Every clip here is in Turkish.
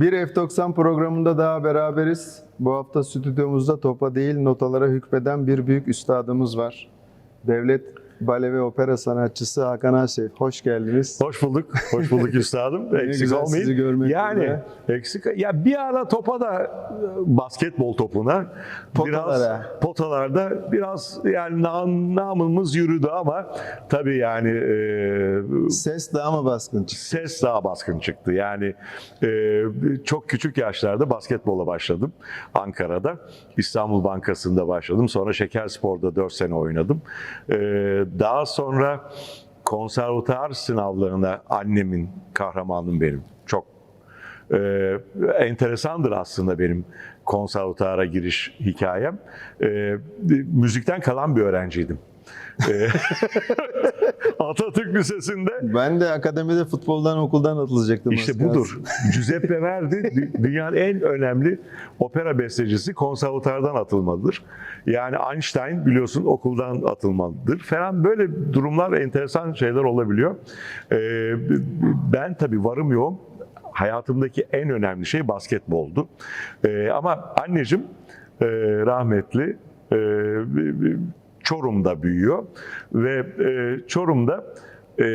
Bir F90 programında daha beraberiz. Bu hafta stüdyomuzda topa değil notalara hükmeden bir büyük üstadımız var. Devlet Bale ve Opera sanatçısı Hakan Aşef. Hoş geldiniz. Hoş bulduk. Hoş bulduk üstadım. Eksik olmayın. sizi görmek yani burada. eksik ya bir ara topa da e, basketbol topuna biraz Potalara. potalarda biraz yani nam, namımız yürüdü ama tabii yani e, Ses daha mı baskın çıktı? ses daha baskın çıktı. Yani e, çok küçük yaşlarda basketbola başladım Ankara'da. İstanbul Bankası'nda başladım. Sonra Şekerspor'da 4 sene oynadım. E, daha sonra konservatuar sınavlarına annemin, kahramanım benim. Çok e, enteresandır aslında benim konservatuara giriş hikayem. E, müzikten kalan bir öğrenciydim. E, Atatürk Lisesi'nde Ben de akademide futboldan okuldan atılacaktım. işte budur. Giuseppe Verdi dü- dünyanın en önemli opera bestecisi konservatuardan atılmalıdır. Yani Einstein biliyorsun okuldan atılmalıdır falan böyle durumlar enteresan şeyler olabiliyor. Ee, ben tabii varım yoğum hayatımdaki en önemli şey basketboldu. Ee, ama anneciğim e, rahmetli e, Çorum'da büyüyor ve e, Çorum'da e,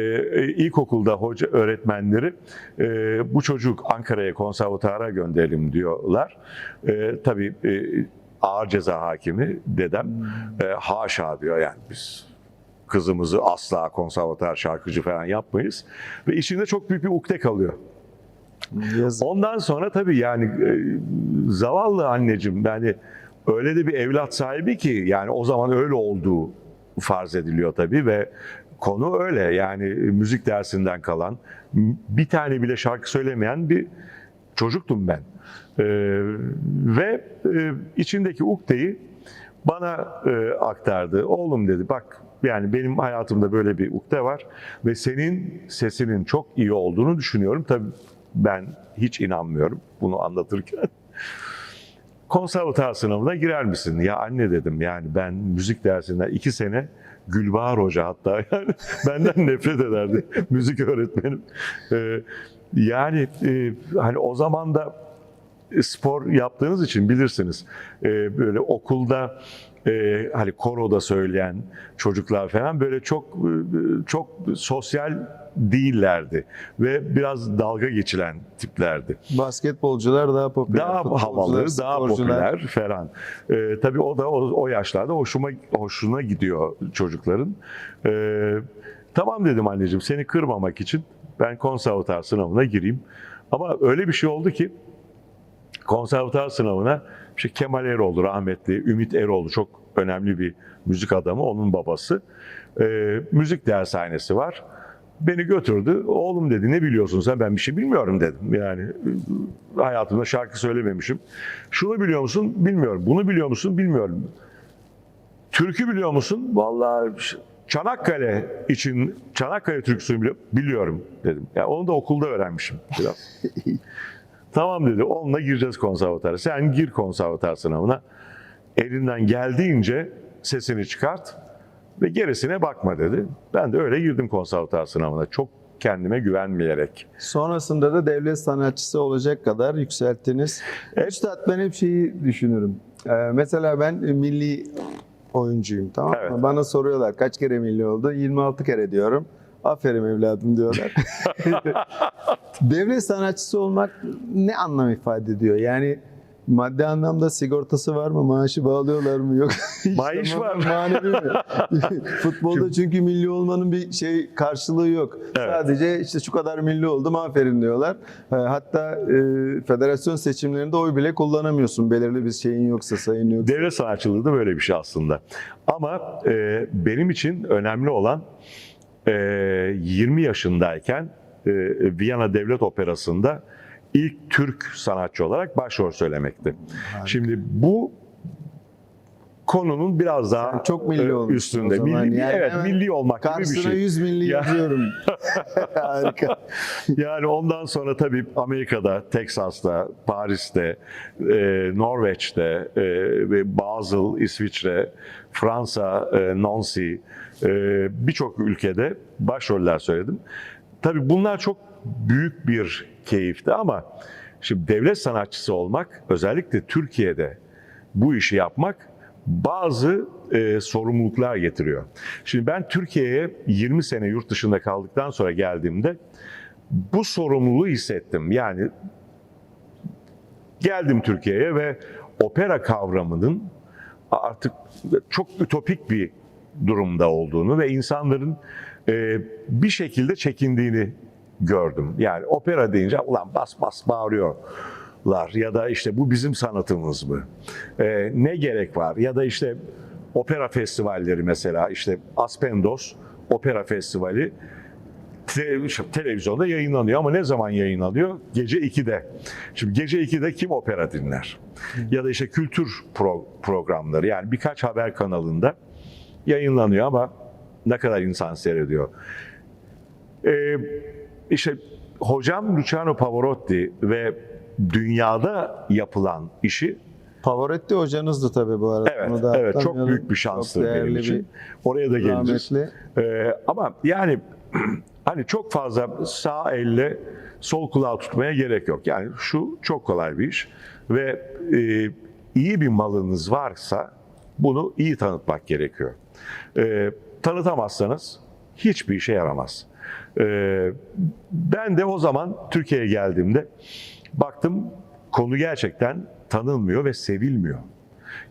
ilkokulda hoca öğretmenleri e, bu çocuk Ankara'ya konservatuara gönderelim diyorlar. E, tabii e, ağır ceza hakimi dedem e, haşa diyor yani biz kızımızı asla konservatuar şarkıcı falan yapmayız. Ve içinde çok büyük bir ukde kalıyor. Yazık. Ondan sonra tabii yani e, zavallı anneciğim yani öyle de bir evlat sahibi ki yani o zaman öyle olduğu farz ediliyor tabii ve konu öyle yani e, müzik dersinden kalan bir tane bile şarkı söylemeyen bir çocuktum ben. E, ve e, içindeki ukdeyi bana e, aktardı. Oğlum dedi bak yani benim hayatımda böyle bir ukde var ve senin sesinin çok iyi olduğunu düşünüyorum. Tabii ben hiç inanmıyorum bunu anlatırken. Konservatuar sınavına girer misin? Ya anne dedim yani ben müzik dersinden iki sene Gülbahar Hoca hatta yani benden nefret ederdi müzik öğretmenim. Ee, yani e, hani o zaman da spor yaptığınız için bilirsiniz. Ee, böyle okulda e, hani koroda söyleyen çocuklar falan böyle çok e, çok sosyal değillerdi ve biraz dalga geçilen tiplerdi. Basketbolcular daha popüler. Daha havalı, daha popüler falan. Ee, tabii o da o, o yaşlarda hoşuma hoşuna gidiyor çocukların. Ee, tamam dedim anneciğim seni kırmamak için ben konservatuar sınavına gireyim. Ama öyle bir şey oldu ki konservatuar sınavına işte Kemal Eroğlu rahmetli, Ümit Eroğlu çok önemli bir müzik adamı, onun babası. Ee, müzik dershanesi var. Beni götürdü. Oğlum dedi ne biliyorsun sen? Ben bir şey bilmiyorum dedim. Yani e, hayatımda şarkı söylememişim. Şunu biliyor musun? Bilmiyorum. Bunu biliyor musun? Bilmiyorum. Türkü biliyor musun? Vallahi Çanakkale için Çanakkale türküsünü bili- biliyorum dedim. Ya onu da okulda öğrenmişim biraz. tamam dedi. Onunla gireceğiz konservatuara. Sen gir konservatuar sınavına. Elinden geldiğince sesini çıkart ve gerisine bakma dedi. Ben de öyle girdim konservatuar sınavına. Çok kendime güvenmeyerek. Sonrasında da devlet sanatçısı olacak kadar yükselttiniz. Evet. Üstad ben hep şeyi düşünürüm. Ee, mesela ben milli oyuncuyum tamam mı? Evet. Bana soruyorlar kaç kere milli oldu? 26 kere diyorum. Aferin evladım diyorlar. devlet sanatçısı olmak ne anlam ifade ediyor? Yani maddi anlamda sigortası var mı? Maaşı bağlıyorlar mı? Yok. Maaş var. Manevi mi? Futbolda çünkü milli olmanın bir şey karşılığı yok. Evet. Sadece işte şu kadar milli oldum aferin diyorlar. E, Hatta e, federasyon seçimlerinde oy bile kullanamıyorsun. Belirli bir şeyin yoksa, sayın yoksa. Devlet sanatçılığı da böyle bir şey aslında. Ama e, benim için önemli olan e, 20 yaşındayken e, Viyana Devlet Operası'nda ilk Türk sanatçı olarak başrol söylemekti. Şimdi bu konunun biraz daha Sen çok milli e, üstünde. Milli, Yani evet, milli olmak gibi bir Karşısına şey. 100 milli Ya. yazıyorum. Harika. Yani ondan sonra tabii Amerika'da, Teksas'ta, Paris'te, e, Norveç'te, e, ve Basel, İsviçre, Fransa, e, Nancy, e, birçok ülkede başroller söyledim. Tabii bunlar çok büyük bir keyifti ama Şimdi devlet sanatçısı olmak, özellikle Türkiye'de bu işi yapmak bazı e, sorumluluklar getiriyor. Şimdi ben Türkiye'ye 20 sene yurt dışında kaldıktan sonra geldiğimde bu sorumluluğu hissettim. Yani geldim Türkiye'ye ve opera kavramının artık çok ütopik bir durumda olduğunu ve insanların e, bir şekilde çekindiğini gördüm. Yani opera deyince ulan bas bas bağırıyorlar ya da işte bu bizim sanatımız mı? E, ne gerek var? Ya da işte opera festivalleri mesela işte Aspendos Opera Festivali televizyonda yayınlanıyor ama ne zaman yayınlanıyor? Gece 2'de. Şimdi gece 2'de kim opera dinler? Ya da işte kültür pro- programları yani birkaç haber kanalında yayınlanıyor ama ne kadar insan seyrediyor? Ee, işte hocam Luciano Pavarotti ve dünyada yapılan işi Pavarotti hocanızdı tabii bu arada. evet Onu da evet çok büyük bir şanstır benim için. bir Oraya da geleceğiz. rahmetli. Ee, ama yani hani çok fazla sağ elle sol kulağı tutmaya gerek yok. Yani şu çok kolay bir iş ve e, iyi bir malınız varsa bunu iyi tanıtmak gerekiyor. E, tanıtamazsanız hiçbir işe yaramaz. E, ben de o zaman Türkiye'ye geldiğimde baktım konu gerçekten tanınmıyor ve sevilmiyor.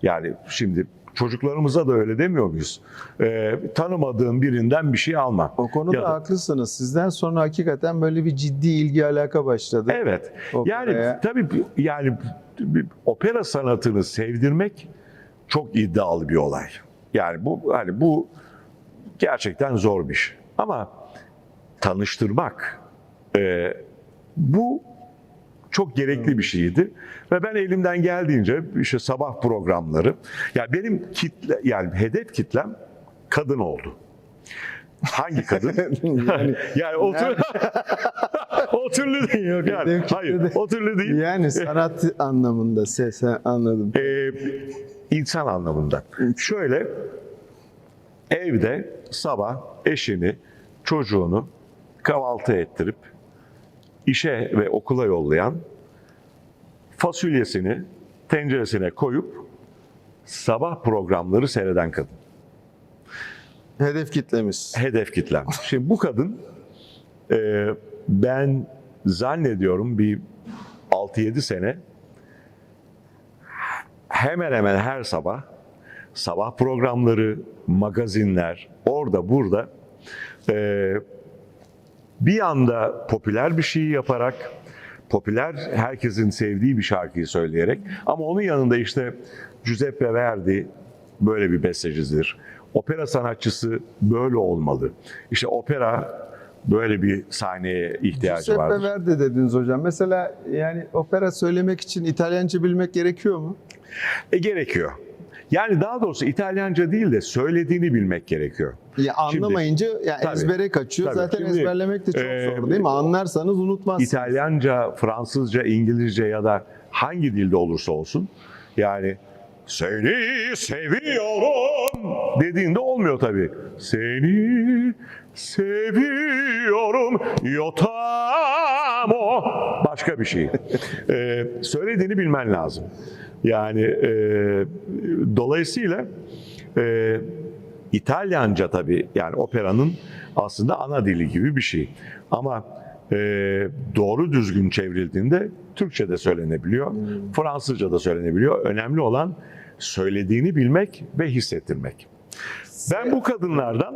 Yani şimdi çocuklarımıza da öyle demiyor muyuz? Ee, tanımadığın birinden bir şey alma. O konuda Ya da- haklısınız. Sizden sonra hakikaten böyle bir ciddi ilgi alaka başladı. Evet. Operaya. Yani tabii yani opera sanatını sevdirmek çok iddialı bir olay. Yani bu hani bu gerçekten zor bir şey. Ama tanıştırmak e, bu çok gerekli bir şeydi ve ben elimden geldiğince işte sabah programları yani benim kitle yani hedef kitlem kadın oldu. Hangi kadın? Yani- yani o tür, o türlü değil. Yok, yani, hayır, de- o türlü değil. Yani sanat anlamında ses anladım. Ee, insan anlamında. Şöyle evde sabah eşini, çocuğunu kahvaltı ettirip işe ve okula yollayan fasulyesini tenceresine koyup sabah programları seyreden kadın. Hedef kitlemiz. Hedef kitlem. Şimdi bu kadın e, ben zannediyorum bir 6-7 sene hemen hemen her sabah sabah programları, magazinler orada burada e, bir anda popüler bir şey yaparak popüler herkesin sevdiği bir şarkıyı söyleyerek ama onun yanında işte Giuseppe Verdi böyle bir bestecidir. Opera sanatçısı böyle olmalı. İşte opera böyle bir sahneye ihtiyacı Giuseppe vardır. Verdi dediniz hocam. Mesela yani opera söylemek için İtalyanca bilmek gerekiyor mu? E, gerekiyor. Yani daha doğrusu İtalyanca değil de söylediğini bilmek gerekiyor. Ya anlamayınca yani Tabii. ezbere kaçıyor. Tabii. Zaten Şimdi, ezberlemek de çok e, zor değil mi? Anlarsanız unutmazsınız. İtalyanca, Fransızca, İngilizce ya da hangi dilde olursa olsun yani seni seviyorum dediğinde olmuyor tabii. Seni seviyorum yotamo başka bir şey. Ee, söylediğini bilmen lazım. Yani e, dolayısıyla e, İtalyanca tabii yani operanın aslında ana dili gibi bir şey. Ama e, doğru düzgün çevrildiğinde Türkçe de söylenebiliyor, Fransızca da söylenebiliyor. Önemli olan söylediğini bilmek ve hissettirmek. Ben bu kadınlardan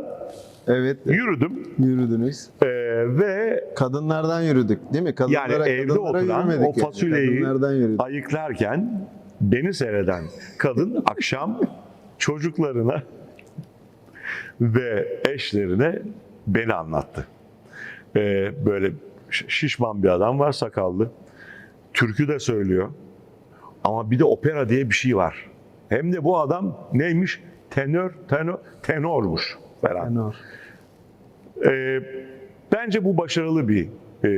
Evet yürüdüm yürüdünüz. e, ve Kadınlardan yürüdük değil mi? Kadınlara, yani evde oturan o yani. fasulyeyi yürüdük. ayıklarken beni seyreden kadın akşam çocuklarına ve eşlerine beni anlattı. Ee, böyle şişman bir adam var sakallı. Türkü de söylüyor. Ama bir de opera diye bir şey var. Hem de bu adam neymiş? Tenör, tenor, tenormuş falan. Tenor. Ee, bence bu başarılı bir e,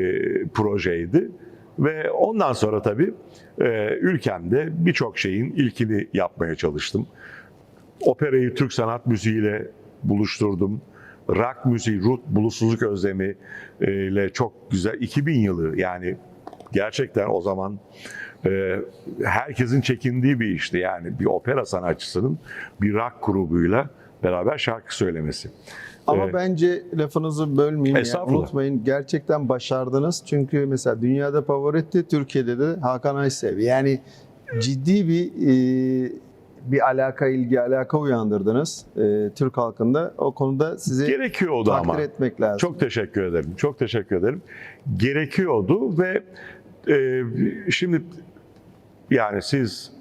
projeydi ve ondan sonra tabii e, ülkemde birçok şeyin ilkini yapmaya çalıştım. Operayı Türk sanat müziğiyle buluşturdum. Rock müziği, Ruth Bulutsuzluk Özlemi e, ile çok güzel 2000 yılı yani gerçekten o zaman e, herkesin çekindiği bir işti. Yani bir opera sanatçısının bir rock grubuyla beraber şarkı söylemesi. Ama Evet. bence lafınızı bölmeyeyim. Estağfurullah. unutmayın gerçekten başardınız. Çünkü mesela dünyada Pavarotti, Türkiye'de de Hakan Aysev. Yani ciddi bir e, bir alaka, ilgi alaka uyandırdınız e, Türk halkında. O konuda sizi Gerekiyordu takdir ama. etmek lazım. Çok teşekkür ederim. Çok teşekkür ederim. Gerekiyordu ve e, şimdi yani siz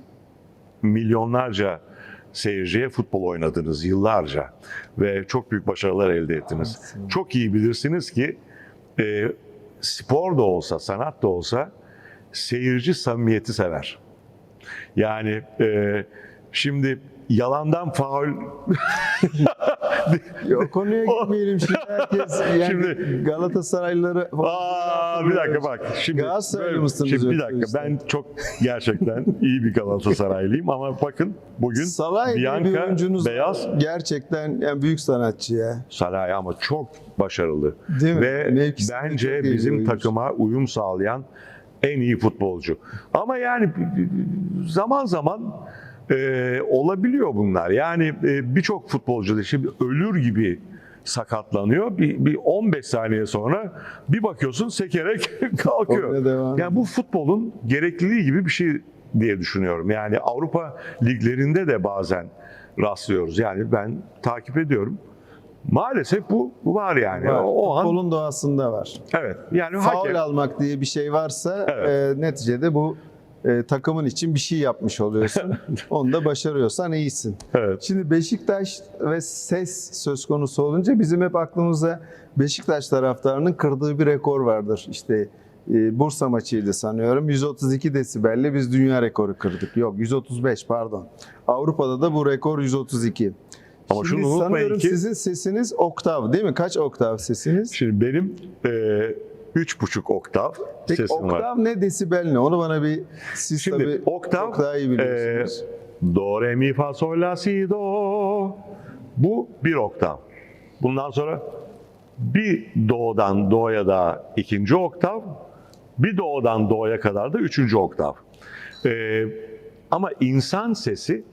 milyonlarca seyirciye futbol oynadınız yıllarca ve çok büyük başarılar elde ettiniz. Çok iyi bilirsiniz ki e, spor da olsa, sanat da olsa seyirci samimiyeti sever. Yani e, şimdi yalandan faul o konuya girmeyelim şimdi herkes. Yani Şimdi- Galatasaraylıları Aa, bir dakika bak. Şimdi, Galatasaraylı mısınız Şimdi bir dakika. işte? Ben çok gerçekten iyi bir Galatasaraylıyım ama bakın bugün Salah diye bir Bianca oyuncunuz Beyaz gerçekten yani büyük sanatçı ya. Salah ama çok başarılı. Değil mi? Ve Mevkisi bence bizim oyuncu. takıma uyum sağlayan en iyi futbolcu. Ama yani zaman zaman e, olabiliyor bunlar. Yani e, birçok futbolcu da şimdi ölür gibi sakatlanıyor. Bir, bir 15 saniye sonra bir bakıyorsun sekerek kalkıyor. Yani bu futbolun gerekliliği gibi bir şey diye düşünüyorum. Yani Avrupa liglerinde de bazen rastlıyoruz. Yani ben takip ediyorum. Maalesef bu bu var yani. Var. O, o an Futbolun doğasında var. evet. Yani Faul hakem almak diye bir şey varsa Evet. e, neticede bu e, takımın için bir şey yapmış oluyorsun. Onu da başarıyorsan iyisin. evet. Şimdi Beşiktaş ve ses söz konusu olunca bizim hep aklımıza Beşiktaş taraftarının kırdığı bir rekor vardır. İşte e, Bursa maçıydı sanıyorum. 132 desibelle biz dünya rekoru kırdık. Yok 135 pardon. Avrupa'da da bu rekor 132. Ama Şimdi şunu unutmayın sanıyorum ki- sizin sesiniz oktav değil mi? Kaç oktav sesiniz? Şimdi benim e, üç buçuk oktav Peki sesim oktav var. ne desibel ne? Onu bana bir siz Şimdi tabii oktav, çok daha iyi biliyorsunuz. e, do, re, mi, fa, sol, la, si, do. Bu bir oktav. Bundan sonra bir do'dan do'ya da ikinci oktav, bir do'dan do'ya kadar da üçüncü oktav. E, ama insan sesi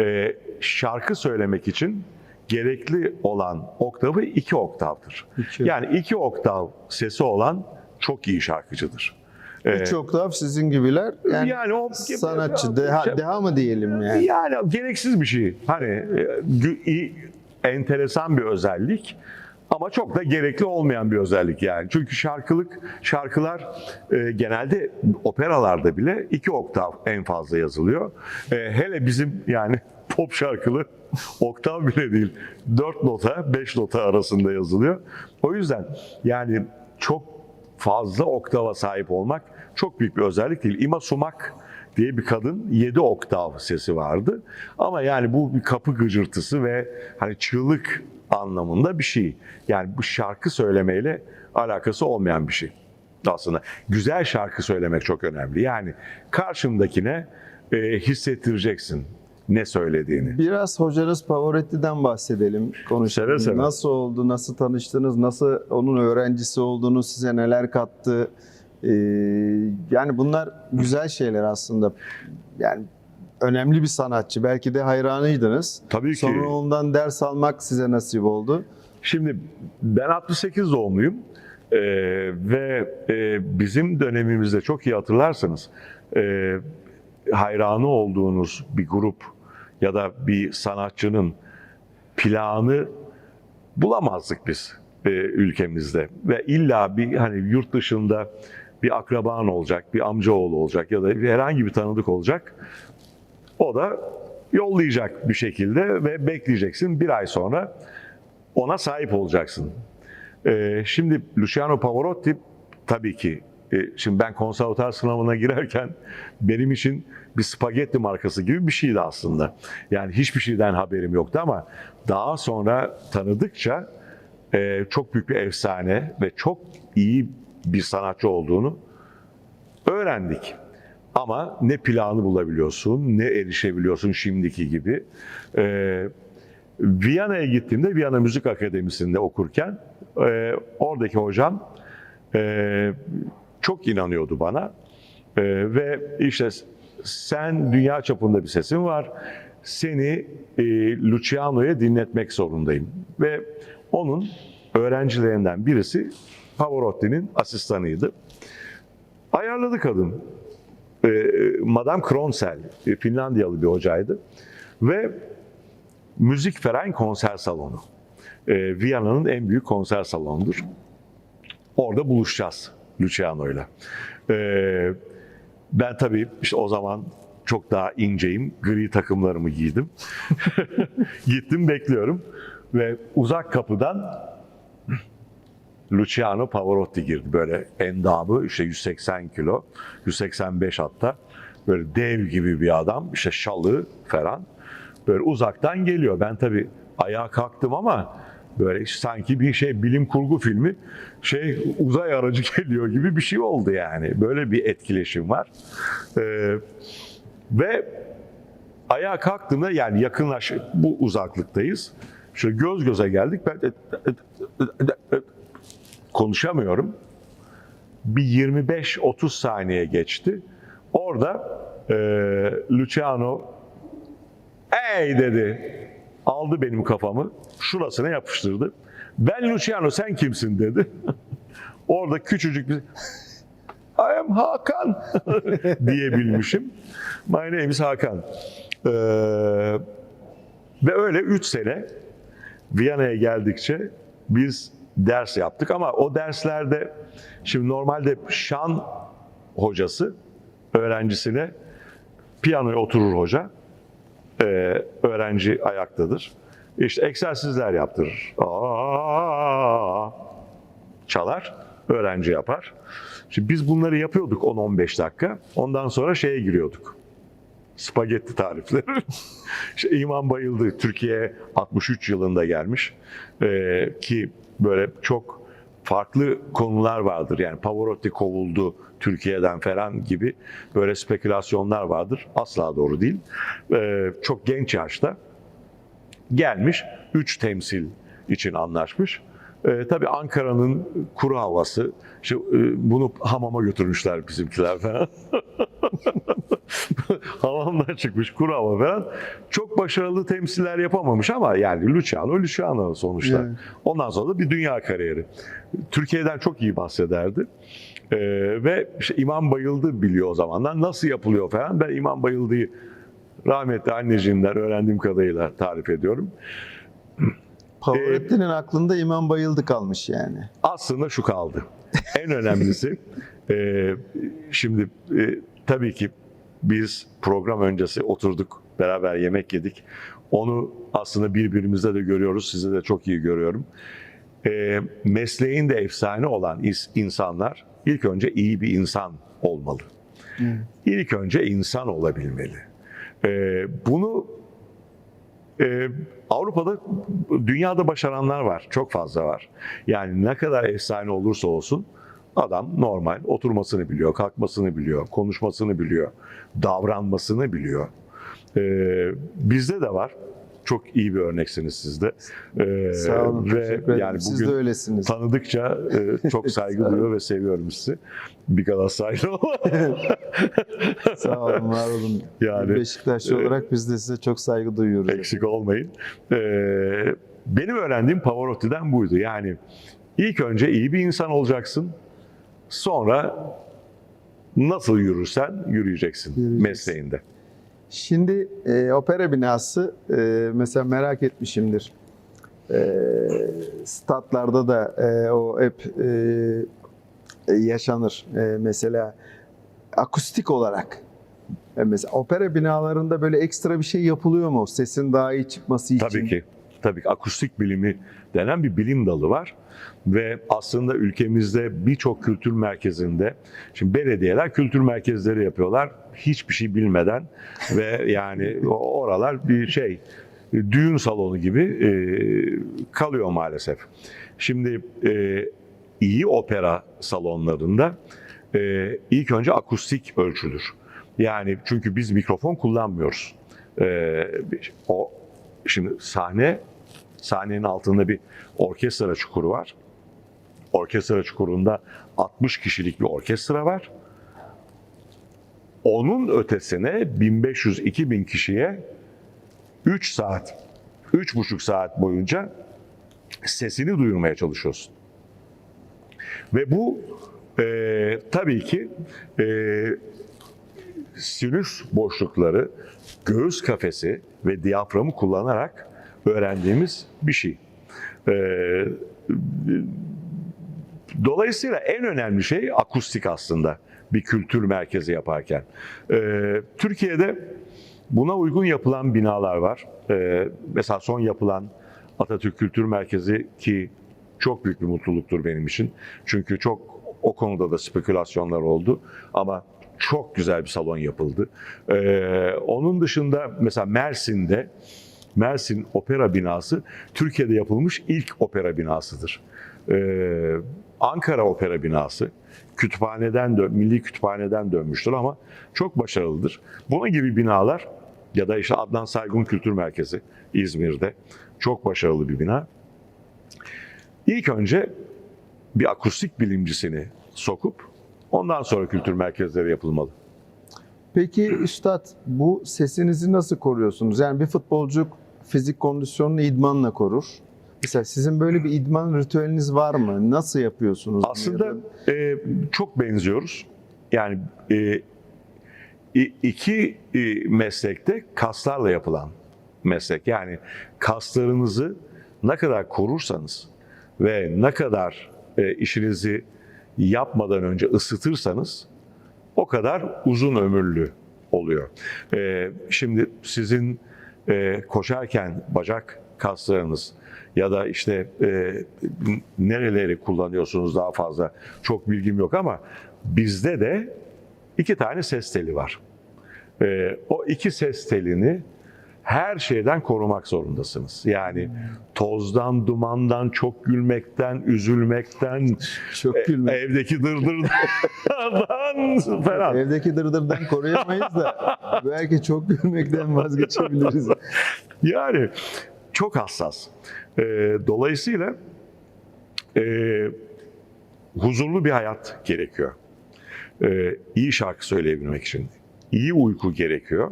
e, şarkı söylemek için gerekli olan oktavı iki oktavdır. İki. Yani iki oktav sesi olan çok iyi şarkıcıdır. E, Üç oktav sizin gibiler. Yani, Yani o- sanatçı, deha, deha mı diyelim yani? Yani gereksiz bir şey. Hani e, enteresan bir özellik ama çok da gerekli olmayan bir özellik yani. Çünkü şarkılık şarkılar e, genelde operalarda bile iki oktav en fazla yazılıyor. E, hele bizim yani pop şarkılı oktav bile değil. Dört nota, beş nota arasında yazılıyor. O yüzden yani çok fazla oktava sahip olmak çok büyük bir özellik değil. Ima Sumak diye bir kadın 7 oktav sesi vardı. Ama yani bu bir kapı gıcırtısı ve hani çığlık anlamında bir şey. Yani bu şarkı söylemeyle alakası olmayan bir şey aslında. Güzel şarkı söylemek çok önemli. Yani karşındakine e, hissettireceksin ne söylediğini. Biraz hocanız Pavarotti'den bahsedelim, konuşalım. Seve seve. Nasıl oldu, nasıl tanıştınız, nasıl onun öğrencisi olduğunu size neler kattı? Ee, yani bunlar güzel şeyler aslında. Yani önemli bir sanatçı. Belki de hayranıydınız. Tabii ki. Sonra ondan ders almak size nasip oldu. Şimdi ben 68 doğumluyum Ee, ve e, bizim dönemimizde çok iyi hatırlarsanız e, hayranı olduğunuz bir grup ya da bir sanatçının planı bulamazdık biz e, ülkemizde ve illa bir hani yurt dışında bir akraban olacak, bir amcaoğlu olacak ya da herhangi bir tanıdık olacak. O da yollayacak bir şekilde ve bekleyeceksin bir ay sonra ona sahip olacaksın. Ee, şimdi Luciano Pavarotti tabii ki şimdi ben konservatuar sınavına girerken benim için bir spagetti markası gibi bir şeydi aslında. Yani hiçbir şeyden haberim yoktu ama daha sonra tanıdıkça e, çok büyük bir efsane ve çok iyi bir sanatçı olduğunu öğrendik. Ama ne planı bulabiliyorsun, ne erişebiliyorsun şimdiki gibi. Ee, Viyana'ya gittiğimde Viyana Müzik Akademisi'nde okurken e, oradaki hocam e, çok inanıyordu bana. Ee, ve işte sen dünya çapında bir sesin var. Seni e, Luciano'ya dinletmek zorundayım. Ve onun öğrencilerinden birisi Pavarotti'nin asistanıydı. Ayarladı kadın. Ee, Madame Kronsel, e, Finlandiyalı bir hocaydı. Ve Müzik Verein konser salonu. Ee, Viyana'nın en büyük konser salonudur. Orada buluşacağız Luciano'yla. Ee, ben tabii işte o zaman çok daha inceyim. Gri takımlarımı giydim. Gittim bekliyorum. Ve uzak kapıdan Luciano Pavarotti girdi. Böyle endamı işte 180 kilo, 185 hatta. Böyle dev gibi bir adam. işte şalı falan. Böyle uzaktan geliyor. Ben tabii ayağa kalktım ama böyle sanki bir şey bilim kurgu filmi şey uzay aracı geliyor gibi bir şey oldu yani. Böyle bir etkileşim var. Ee, ve ayağa kalktığımda yani yakınlaş bu uzaklıktayız. Şöyle göz göze geldik. Ben konuşamıyorum. Bir 25-30 saniye geçti. Orada e, Luciano ey dedi. Aldı benim kafamı. Şurasına yapıştırdı. Ben Luciano sen kimsin dedi. Orada küçücük bir I am Hakan diyebilmişim. My name is Hakan. Ee, ve öyle 3 sene Viyana'ya geldikçe biz ders yaptık ama o derslerde şimdi normalde şan hocası öğrencisine piyanoya oturur hoca. Ee, öğrenci ayaktadır. İşte egzersizler yaptırır. Aa, çalar, öğrenci yapar. Şimdi biz bunları yapıyorduk 10-15 dakika. Ondan sonra şeye giriyorduk. Spagetti tarifleri. işte İmam Bayıldı Türkiye'ye 63 yılında gelmiş. Ee, ki böyle çok farklı konular vardır. Yani Pavarotti kovuldu Türkiye'den falan gibi böyle spekülasyonlar vardır. Asla doğru değil. Ee, çok genç yaşta gelmiş, 3 temsil için anlaşmış. Ee, tabii Ankara'nın kuru havası, işte, e, bunu hamama götürmüşler bizimkiler falan. Hamamdan çıkmış kuru hava falan. Çok başarılı temsiller yapamamış ama yani Luciano, Luciano sonuçta. Evet. Ondan sonra da bir dünya kariyeri. Türkiye'den çok iyi bahsederdi. Ee, ve işte İmam Bayıldı biliyor o zamanlar. Nasıl yapılıyor falan. Ben İmam Bayıldı'yı rahmetli anneciğimden öğrendiğim kadarıyla tarif ediyorum. Pavarotti'nin aklında İmam Bayıldı kalmış yani. aslında şu kaldı. En önemlisi e, şimdi e, tabii ki biz program öncesi oturduk beraber yemek yedik. Onu aslında birbirimizde de görüyoruz. Size de çok iyi görüyorum. E, mesleğin de efsane olan insanlar ilk önce iyi bir insan olmalı. İlk önce insan olabilmeli. E, bunu ee, Avrupa'da, dünyada başaranlar var. Çok fazla var. Yani ne kadar efsane olursa olsun adam normal oturmasını biliyor, kalkmasını biliyor, konuşmasını biliyor, davranmasını biliyor. Ee, bizde de var. Çok iyi bir örneksiniz siz de. Ee, Sağ olun. ve yani Siz de bugün öylesiniz. tanıdıkça e, çok saygı duyuyor ve seviyorum sizi. Bir Galatasaraylı. Sağ olun, var olun. Yani, Beşiktaşlı e, olarak biz de size çok saygı duyuyoruz. Eksik olmayın. Ee, benim öğrendiğim Pavarotti'den buydu. Yani ilk önce iyi bir insan olacaksın. Sonra nasıl yürürsen yürüyeceksin, Yürüyeceksin. mesleğinde. Şimdi e, opera binası e, mesela merak etmişimdir. E, statlarda da e, o hep e, yaşanır. E, mesela akustik olarak. E, mesela opera binalarında böyle ekstra bir şey yapılıyor mu? Sesin daha iyi çıkması için. Tabii ki. Tabii ki akustik bilimi denen bir bilim dalı var. Ve aslında ülkemizde birçok kültür merkezinde, şimdi belediyeler kültür merkezleri yapıyorlar hiçbir şey bilmeden ve yani oralar bir şey düğün salonu gibi e, kalıyor maalesef. Şimdi e, iyi opera salonlarında e, ilk önce akustik ölçülür. Yani çünkü biz mikrofon kullanmıyoruz. E, o şimdi sahne sahnenin altında bir orkestra çukuru var. orkestra çukurunda 60 kişilik bir orkestra var. Onun ötesine 1500-2000 kişiye 3 saat, 3,5 saat boyunca sesini duyurmaya çalışıyorsun. Ve bu e, tabii ki e, sinüs boşlukları, göğüs kafesi ve diyaframı kullanarak öğrendiğimiz bir şey. E, dolayısıyla en önemli şey akustik aslında bir kültür merkezi yaparken. E, Türkiye'de buna uygun yapılan binalar var. E, mesela son yapılan Atatürk Kültür Merkezi ki çok büyük bir mutluluktur benim için. Çünkü çok o konuda da spekülasyonlar oldu ama çok güzel bir salon yapıldı. Ee, onun dışında mesela Mersin'de Mersin Opera Binası Türkiye'de yapılmış ilk opera binasıdır. Ee, Ankara Opera Binası kütüphaneden dön, milli kütüphaneden dönmüştür ama çok başarılıdır. Bunun gibi binalar ya da işte Adnan Saygun Kültür Merkezi İzmir'de çok başarılı bir bina. İlk önce bir akustik bilimcisini sokup ondan sonra kültür merkezleri yapılmalı. Peki Üstad bu sesinizi nasıl koruyorsunuz? Yani bir futbolcu fizik kondisyonunu idmanla korur. Mesela sizin böyle bir idman ritüeliniz var mı? Nasıl yapıyorsunuz? Aslında e, çok benziyoruz. Yani e, iki e, meslekte kaslarla yapılan meslek. Yani kaslarınızı ne kadar korursanız ve ne kadar e, işinizi yapmadan önce ısıtırsanız o kadar uzun ömürlü oluyor. E, şimdi sizin e, koşarken bacak kaslarınız ya da işte e, nereleri kullanıyorsunuz daha fazla çok bilgim yok ama bizde de iki tane ses teli var. E, o iki ses telini her şeyden korumak zorundasınız. Yani tozdan, dumandan, çok gülmekten, üzülmekten, Çok gülmek. evdeki dırdırdan falan. Evdeki dırdırdan koruyamayız da belki çok gülmekten vazgeçebiliriz. Yani çok hassas. Ee, dolayısıyla e, huzurlu bir hayat gerekiyor. Ee, iyi şarkı söyleyebilmek için. iyi uyku gerekiyor.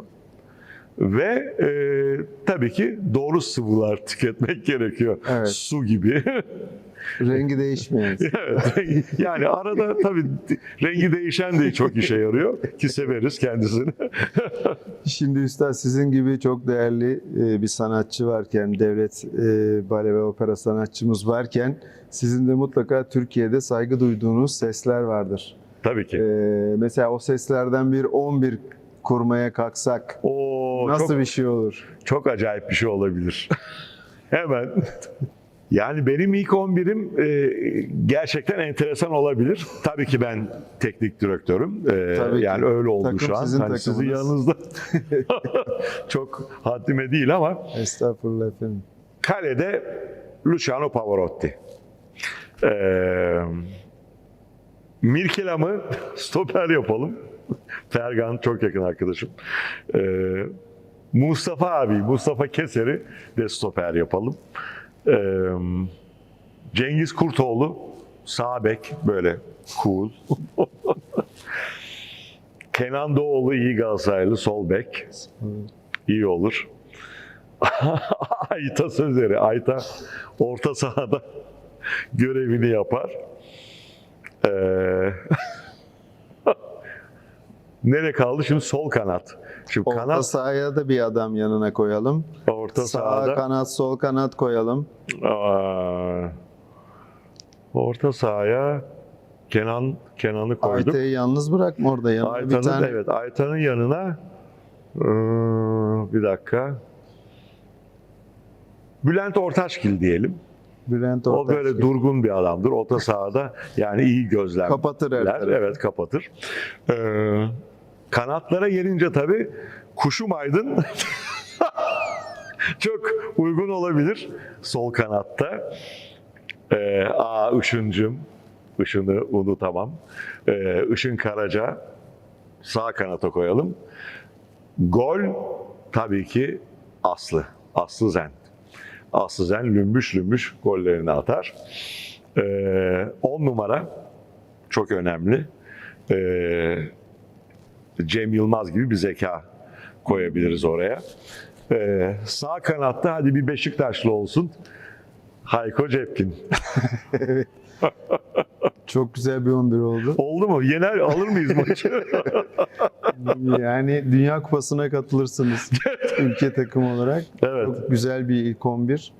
Ve e, tabii ki doğru sıvılar tüketmek gerekiyor. Evet. Su gibi. Rengi değişmeyen. Evet. yani arada tabii rengi değişen de çok işe yarıyor ki severiz kendisini. Şimdi Üstad sizin gibi çok değerli e, bir sanatçı varken, devlet e, bale ve opera sanatçımız varken sizin de mutlaka Türkiye'de saygı duyduğunuz sesler vardır. tabii ki. E, mesela o seslerden bir 11 kurmaya kalksak O nasıl çok bir şey olur? Çok acayip bir şey olabilir. Hemen. Yani benim ilk 11'im e, gerçekten enteresan olabilir. Tabii ki ben teknik direktörüm. E, Tabii ki. yani öyle oldu Takım şu an. sizin Hani sizin yanınızda çok haddime değil ama Estağfurullah efendim. kalede Luciano Pavarotti. E, Mirkelam'ı stoper yapalım. Fergan çok yakın arkadaşım. E, Mustafa abi, Mustafa Keser'i de stoper yapalım. Cengiz Kurtoğlu sağ bek böyle cool. Kenan Doğulu iyi Galatasaraylı sol bek. iyi olur. Ayta Sözleri. Ayta orta sahada görevini yapar. Ee, Nere kaldı? Şimdi sol kanat. Şimdi Orta kanat sahaya da bir adam yanına koyalım. orta Sağ sahada. kanat, sol kanat koyalım. Aa, orta sahaya Kenan Kenan'ı koyduk. Ayte'yi yalnız bırakma orada yanına bir Aytan'ın tane. evet Aytan'ın yanına ee, bir dakika. Bülent Ortaçgil diyelim. Bülent O Ortaç. böyle durgun bir adamdır. Orta sahada yani iyi gözlemler. Kapatır her tarafı. Evet kapatır. Ee, kanatlara gelince tabii Kuşum Aydın çok uygun olabilir sol kanatta. Ee, aa Işıncım, Işın'ı unutamam. Ee, Işın Karaca sağ kanata koyalım. Gol tabii ki Aslı, Aslı Zen. Aslı Zen lümbüş lümbüş gollerini atar. 10 numara çok önemli. Ee, Cem Yılmaz gibi bir zeka koyabiliriz oraya. Ee, sağ kanatta hadi bir Beşiktaşlı olsun. Hayko Cepkin. Çok güzel bir 11 oldu. Oldu mu? Yener alır mıyız maçı? Yani Dünya Kupası'na katılırsınız ülke takım olarak. evet. Çok güzel bir ilk 11.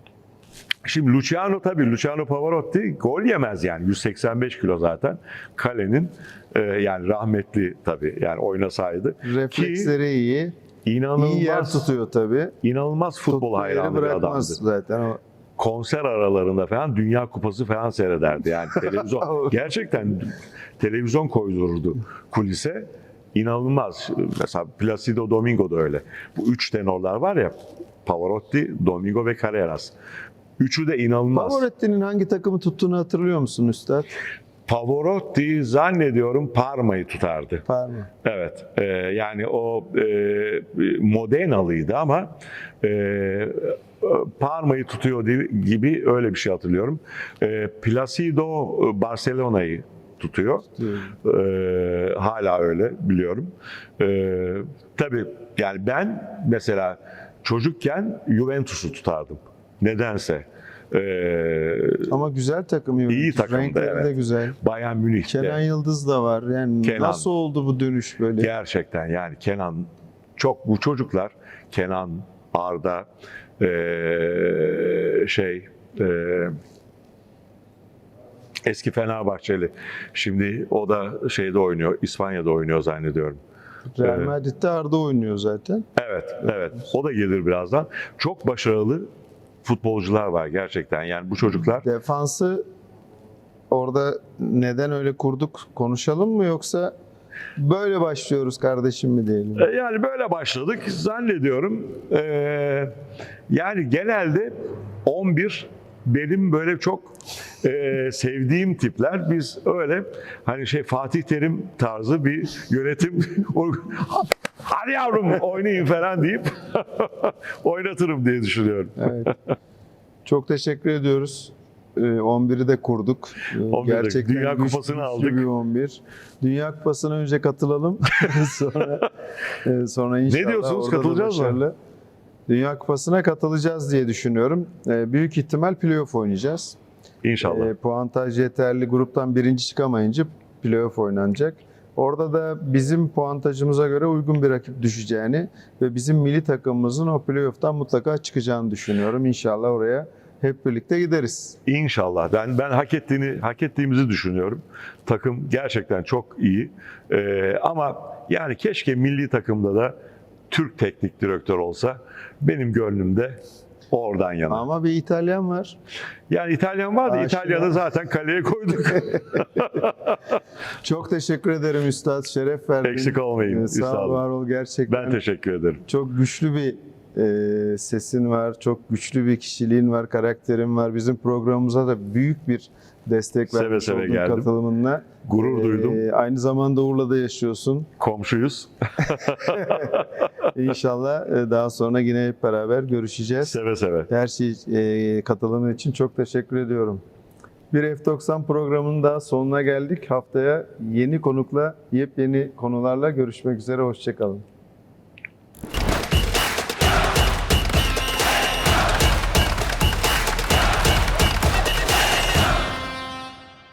Şimdi Luciano tabii Luciano Pavarotti gol yemez yani 185 kilo zaten kalenin e, yani rahmetli tabii yani oynasaydı Refleksleri iyi. inanılmaz İyi yer tutuyor tabii. inanılmaz futbol Tuttuğu hayranı bir adamdı. zaten o. Konser aralarında falan Dünya Kupası falan seyrederdi yani televizyon gerçekten televizyon koydururdu kulise. İnanılmaz. Mesela Placido Domingo da öyle. Bu üç tenorlar var ya Pavarotti, Domingo ve Carreras. Üçü de inanılmaz. Pavarotti'nin hangi takımı tuttuğunu hatırlıyor musun Üstad? Pavarotti zannediyorum Parma'yı tutardı. Parma. Evet. e, yani o e, Modenalıydı ama e, Parma'yı tutuyor gibi öyle bir şey hatırlıyorum. E, Placido e, Barcelona'yı tutuyor. E, hala öyle biliyorum. E, tabii yani ben mesela çocukken Juventus'u tutardım. Nedense. E, Ama güzel takım. Juventus. takımdı, Renkleri de evet. güzel. Bayern Münih'te. Kenan Yıldız da var. Yani Kenan. nasıl oldu bu dönüş böyle? Gerçekten yani Kenan çok bu çocuklar Kenan, Arda, eee, şey eee, eski Fenerbahçeli. Şimdi o da şeyde oynuyor, İspanya'da oynuyor zannediyorum. Real. Madrid'de Arda oynuyor zaten. Evet, evet. O da gelir birazdan. Çok başarılı futbolcular var gerçekten. Yani bu çocuklar Defansı orada neden öyle kurduk konuşalım mı yoksa böyle başlıyoruz kardeşim mi diyelim? E, Yani böyle başladık. Zannediyorum e, yani genelde 11 benim böyle çok e, sevdiğim tipler. Biz öyle hani şey Fatih Terim tarzı bir yönetim hadi yavrum oynayın falan deyip oynatırım diye düşünüyorum. Evet. Çok teşekkür ediyoruz. Ee, 11'i de kurduk. Ee, 11'i de Gerçekten Dünya Kupası'nı aldık. Bir 11. Dünya Kupası'na önce katılalım. sonra e, sonra inşallah diyorsunuz, orada da katılacağız mı? Dünya Kupası'na katılacağız diye düşünüyorum. Ee, Büyük ihtimal playoff oynayacağız. İnşallah. E, puantaj yeterli gruptan birinci çıkamayınca playoff oynanacak. Orada da bizim puantajımıza göre uygun bir rakip düşeceğini ve bizim milli takımımızın o playoff'tan mutlaka çıkacağını düşünüyorum. İnşallah oraya hep birlikte gideriz. İnşallah. Ben ben hak ettiğini hak ettiğimizi düşünüyorum. Takım gerçekten çok iyi. Ee, ama yani keşke milli takımda da Türk teknik direktör olsa. Benim gönlümde oradan yana. Ama bir İtalyan var. Yani İtalyan var da. İtalya'da zaten kaleye koyduk. Çok teşekkür ederim Üstad. Şeref verdin. Eksik olmayın. Ee, Sağ ol, var ol gerçekten. ben teşekkür ederim. Çok güçlü bir e, sesin var, çok güçlü bir kişiliğin var, karakterin var. Bizim programımıza da büyük bir destek Seve vermiş seve olduğun geldim. katılımınla. Gurur E, duydum. Aynı zamanda Urla'da yaşıyorsun. Komşuyuz. İnşallah e, daha sonra yine hep beraber görüşeceğiz. Seve seve. Her şey e, katılımın için çok teşekkür ediyorum. Bir F90 programının daha sonuna geldik. Haftaya yeni konukla, yepyeni konularla görüşmek üzere. Hoşçakalın.